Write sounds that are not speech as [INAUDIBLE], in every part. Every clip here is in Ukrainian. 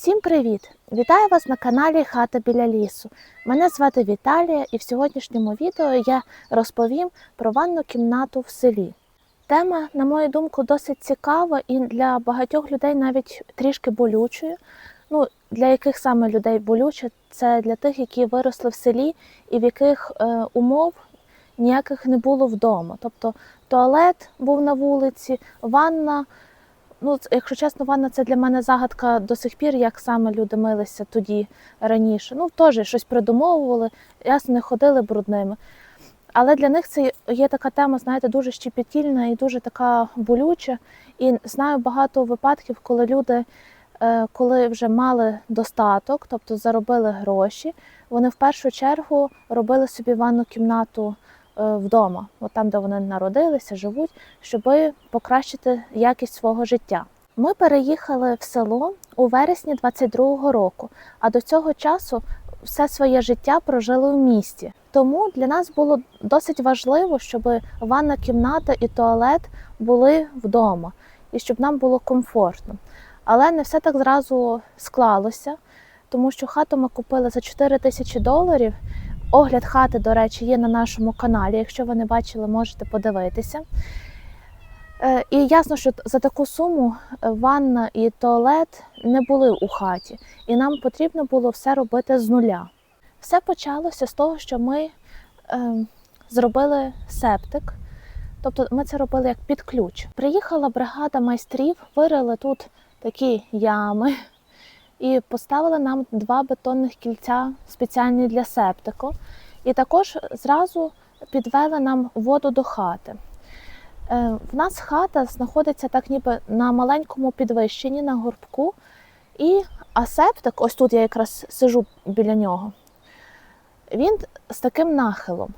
Всім привіт! Вітаю вас на каналі Хата біля лісу. Мене звати Віталія, і в сьогоднішньому відео я розповім про ванну кімнату в селі. Тема, на мою думку, досить цікава і для багатьох людей навіть трішки болючою. Ну, для яких саме людей болюче, це для тих, які виросли в селі і в яких е, умов ніяких не було вдома. Тобто туалет був на вулиці, ванна. Ну, якщо чесно, ванна це для мене загадка до сих пір, як саме люди милися тоді раніше. Ну, теж щось придумовували, ясно, не ходили брудними. Але для них це є така тема, знаєте, дуже щепетільна і дуже така болюча. І знаю багато випадків, коли люди, е, коли вже мали достаток, тобто заробили гроші, вони в першу чергу робили собі ванну кімнату вдома, от там, де вони народилися, живуть, щоб покращити якість свого життя. Ми переїхали в село у вересні 22-го року, а до цього часу все своє життя прожили в місті. Тому для нас було досить важливо, щоб ванна кімната і туалет були вдома, і щоб нам було комфортно. Але не все так зразу склалося, тому що хату ми купили за 4 тисячі доларів. Огляд хати, до речі, є на нашому каналі. Якщо ви не бачили, можете подивитися. Е, І ясно, що за таку суму е, ванна і туалет не були у хаті, і нам потрібно було все робити з нуля. Все почалося з того, що ми е, зробили септик, тобто ми це робили як під ключ. Приїхала бригада майстрів, вирили тут такі ями і поставили нам два бетонних кільця спеціальні для септику. І також зразу підвели нам воду до хати. Е, В нас хата знаходиться так ніби на маленькому підвищенні, на горбку. І асептик, ось тут я якраз сижу біля нього, він з таким нахилом.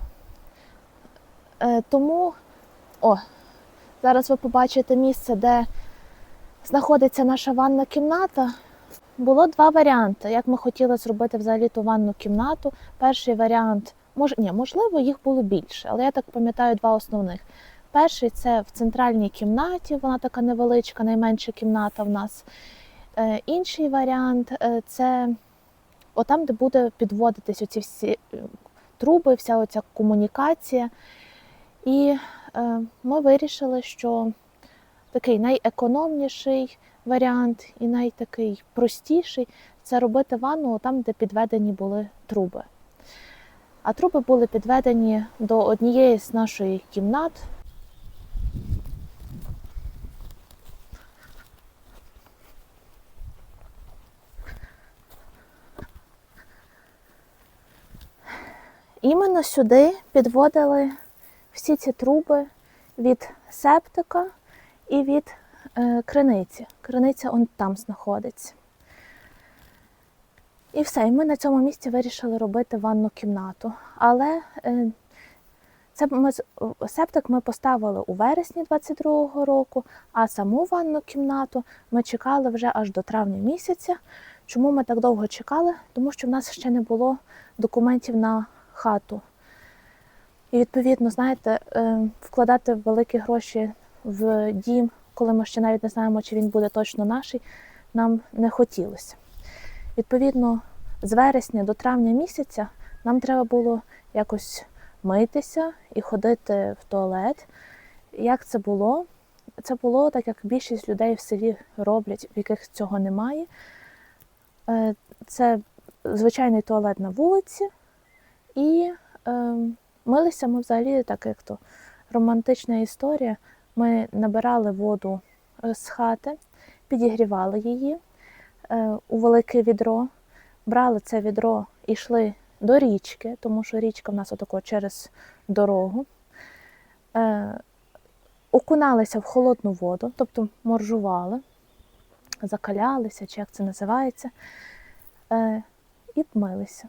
Е, Тому, о, зараз ви побачите місце, де знаходиться наша ванна кімната. Було два варіанти, як ми хотіли зробити взагалі ту ванну кімнату. Перший варіант, мож, ні, можливо, їх було більше, але я так пам'ятаю два основних. Перший це в центральній кімнаті, вона така невеличка, найменша кімната в нас. Е, інший варіант е, це отам, де буде підводитись оці всі е, труби, вся оця комунікація. І е, ми вирішили, що такий найекономніший варіант і найтакий простіший це робити ванну там, де підведені були труби. А труби були підведені до однієї з нашої кімнат. Іменно сюди підводили всі ці труби від септика і від криниці. Криниця он там знаходиться. І все, і ми на цьому місці вирішили робити ванну кімнату. Але е, це ми, септик ми поставили у вересні 22-го року, а саму ванну кімнату ми чекали вже аж до травня місяця. Чому ми так довго чекали? Тому що в нас ще не було документів на хату. І відповідно, знаєте, е, вкладати великі гроші в дім, коли ми ще навіть не знаємо, чи він буде точно наш, нам не хотілося. Відповідно, з вересня до травня місяця нам треба було якось митися і ходити в туалет. Як це було? Це було так, як більшість людей в селі роблять, в яких цього немає. Е, Це звичайний туалет на вулиці, і е, милися ми взагалі, так як то романтична історія. Ми набирали воду е, з хати, підігрівали її е, у велике відро, брали це відро і йшли до річки, тому що річка в нас отако через дорогу. Е, окуналися в холодну воду, тобто моржували, закалялися, чи як це називається, і милися.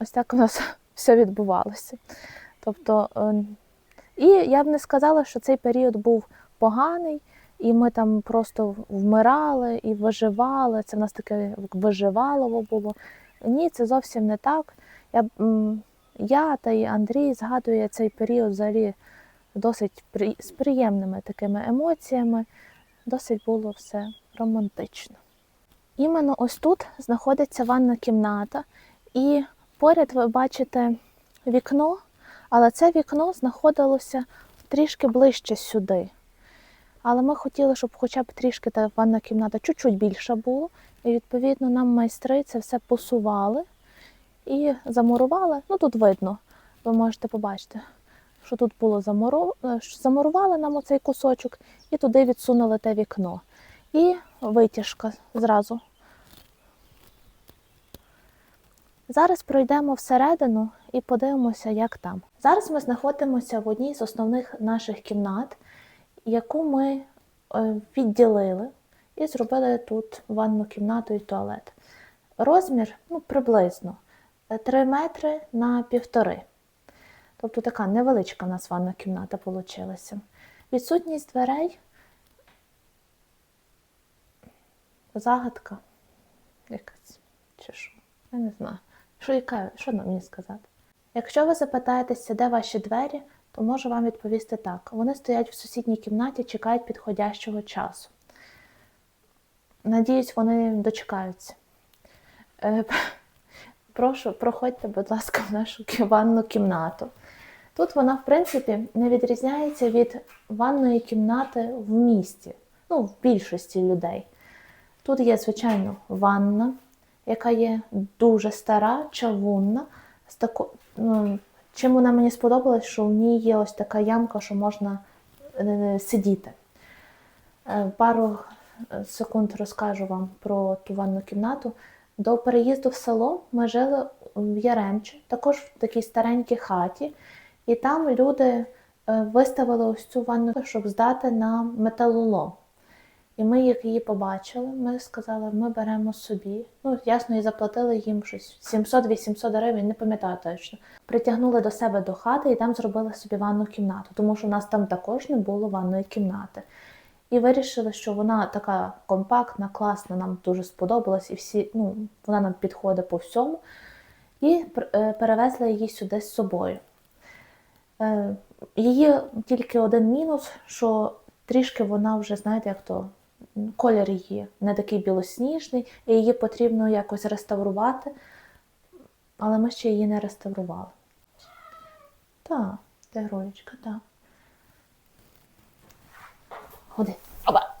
Ось так у нас [LAUGHS] все відбувалося. Тобто, і я б не сказала, що цей період був поганий, і ми там просто вмирали і виживали. Це в нас таке виживалово було. Ні, це зовсім не так. Я, я та і Андрій згадує цей період взагалі досить при- з приємними такими емоціями. Досить було все романтично. Іменно ось тут знаходиться ванна кімната, і поряд ви бачите вікно, але це вікно знаходилося трішки ближче сюди. Але ми хотіли, щоб хоча б трішки та ванна кімната чуть-чуть більша була. І відповідно нам майстри це все посували і замурували. Ну тут видно, ви можете побачити, що тут було замуро... е, замурували нам оцей кусочок і туди відсунули те вікно. І витяжка зразу. Зараз пройдемо всередину і подивимося, як там. Зараз ми знаходимося в одній з основних наших кімнат, яку ми е, відділили і зробили тут ванну кімнату і туалет. Розмір ну, приблизно 3 метри на півтори. Тобто така невеличка в нас ванна кімната вийшла. Відсутність дверей загадка якась. Чи що? Я не знаю. Що, яка, що нам мені сказати? Якщо ви запитаєтеся, де ваші двері, то можу вам відповісти так. Вони стоять в сусідній кімнаті, чекають підходящого часу. Надіюсь, вони дочекаються. Е, [LAUGHS] Прошу, проходьте, будь ласка, в нашу ванну кімнату. Тут вона, в принципі, не відрізняється від ванної кімнати в місті, ну, в більшості людей. Тут є, звичайно, ванна, яка є дуже стара, чавунна. Ну, чим вона мені сподобалась, що в ній є ось така ямка, що можна е, сидіти. Е, Пару е, секунд розкажу вам про ту ванну кімнату. До переїзду в село ми жили в Яремчі, також в такій старенькій хаті, і там люди е, виставили ось цю ванну, щоб здати на металолом. І ми, як її побачили, ми сказали, ми беремо собі. Ну, ясно, і заплатили їм щось 700-800 гривень, не пам'ятаю точно. Притягнули до себе до хати і там зробили собі ванну кімнату, тому що в нас там також не було ванної кімнати. І вирішили, що вона така компактна, класна, нам дуже сподобалась, і всі, ну, вона нам підходить по всьому. І е, перевезли її сюди з собою. Е, Її тільки один мінус, що трішки вона вже, знаєте, як то колір її не такий білосніжний, і її потрібно якось реставрувати, але ми ще її не реставрували. Так, де ролечка, так. Ходи. Оба.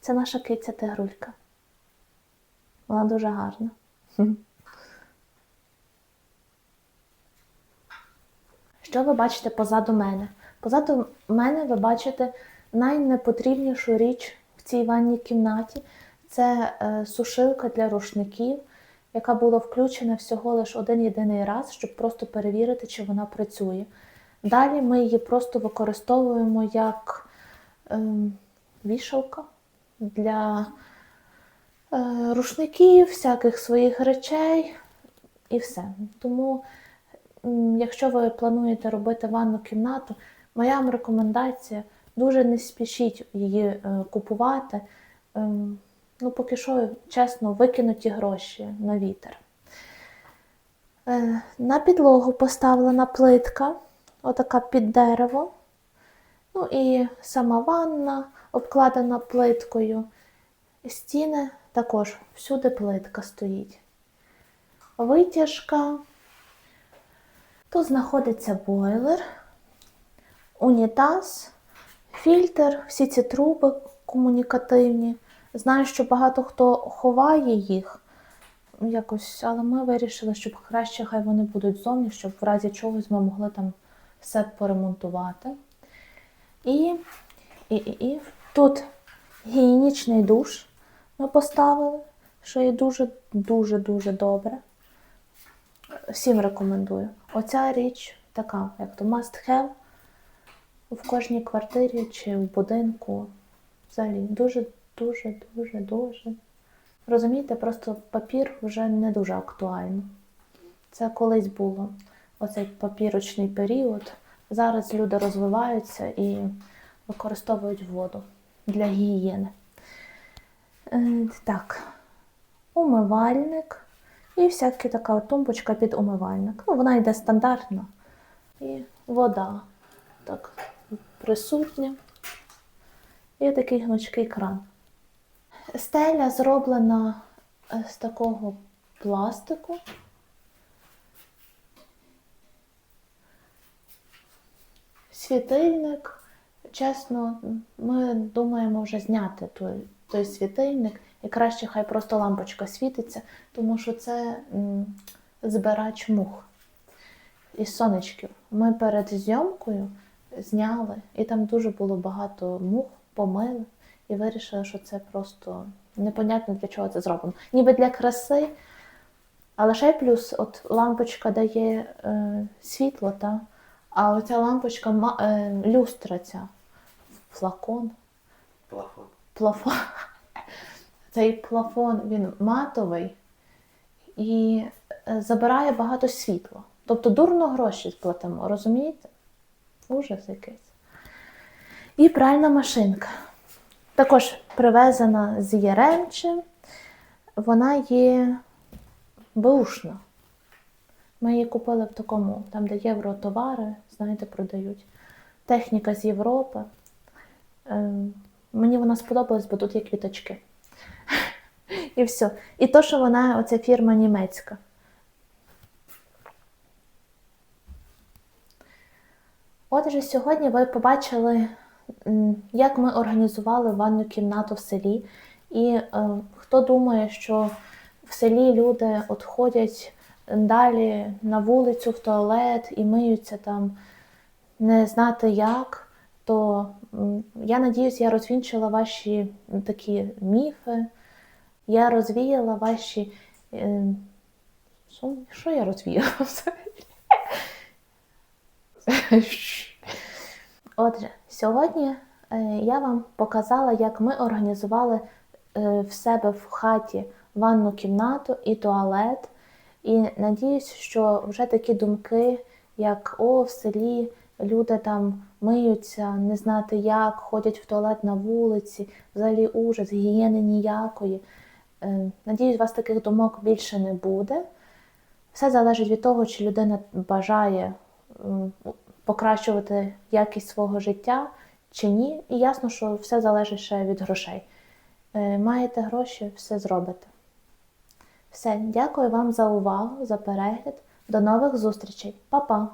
Це наша киця тигрулька. Вона дуже гарна. Що ви бачите позаду мене? Позаду мене ви бачите найнепотрібнішу річ в цій ванній кімнаті. Це е, сушилка для рушників, яка була включена всього лише один єдиний раз, щоб просто перевірити, чи вона працює. Далі ми її просто використовуємо як ем, вішалка для е, рушників, всяких своїх речей і все. Тому, якщо ви плануєте робити ванну кімнату, моя вам рекомендація дуже не спішіть її е, купувати. Ем, ну, поки що, чесно, викинуті гроші на вітер. Е, На підлогу поставлена плитка, отака під дерево. Ну і сама ванна обкладена плиткою. Стіни також всюди плитка стоїть. Витяжка. Тут знаходиться бойлер, унітаз, фільтр, всі ці труби комунікативні. Знаю, що багато хто ховає їх якось, але ми вирішили, щоб краще хай вони будуть зовні, щоб в разі чогось ми могли там все поремонтувати. І, і, і, і тут гігієнічний душ ми поставили, що є дуже-дуже дуже добре. Всім рекомендую. Оця річ така, як то must have в кожній квартирі чи в будинку. Взагалі дуже, дуже, дуже, дуже. Розумієте, просто папір вже не дуже актуальний. Це колись було оцей папірочний період. Зараз люди розвиваються і використовують воду для гігієни. Е, Так, умивальник і всяка така тумбочка під умивальник. Ну, вона йде стандартно. І вода так присутня. і такий гнучкий кран. Стеля зроблена з такого пластику. Світильник. Чесно, ми думаємо вже зняти той, той світильник, і краще хай просто лампочка світиться, тому що це збирач мух із сонечків. Ми перед зйомкою зняли, і там дуже було багато мух, помили, і вирішили, що це просто непонятно для чого це зроблено. Ніби для краси, але ще й плюс, от лампочка дає е, світло, та? а оця лампочка е, люстра ця, флакон, Плафон. плафон. [LAUGHS] Цей плафон він матовий і е, забирає багато світла. Тобто дурно гроші сплатимо, розумієте? Ужас якийсь. І пральна машинка. Також привезена з Яремчі. Вона є беушна. Ми її купили в такому, там, де євротовари, знаєте, продають. Техніка з Європи. Ем, Мені вона сподобалась, бо тут є квіточки. І все. І то, що вона, оця фірма німецька. Отже, сьогодні ви побачили, як ми організували ванну кімнату в селі. І е, хто думає, що в селі люди от ходять далі на вулицю в туалет і миються там не знати як, то я надіюсь, я розвінчила ваші такі міфи, я розвіяла ваші. е, Що, я розвіяла [LAUGHS] взагалі? Отже, сьогодні е, я вам показала, як ми організували е, в себе в хаті ванну кімнату і туалет. І надіюсь, що вже такі думки, як о, в селі люди там миються, не знати як, ходять в туалет на вулиці, взагалі ужас, гігієни ніякої. Е, Надіюсь, у вас таких думок більше не буде. Все залежить від того, чи людина бажає покращувати якість свого життя чи ні. І ясно, що все залежить ще від грошей. Е, Маєте гроші, все зробите. Все, дякую вам за увагу, за перегляд. До нових зустрічей. Па-па!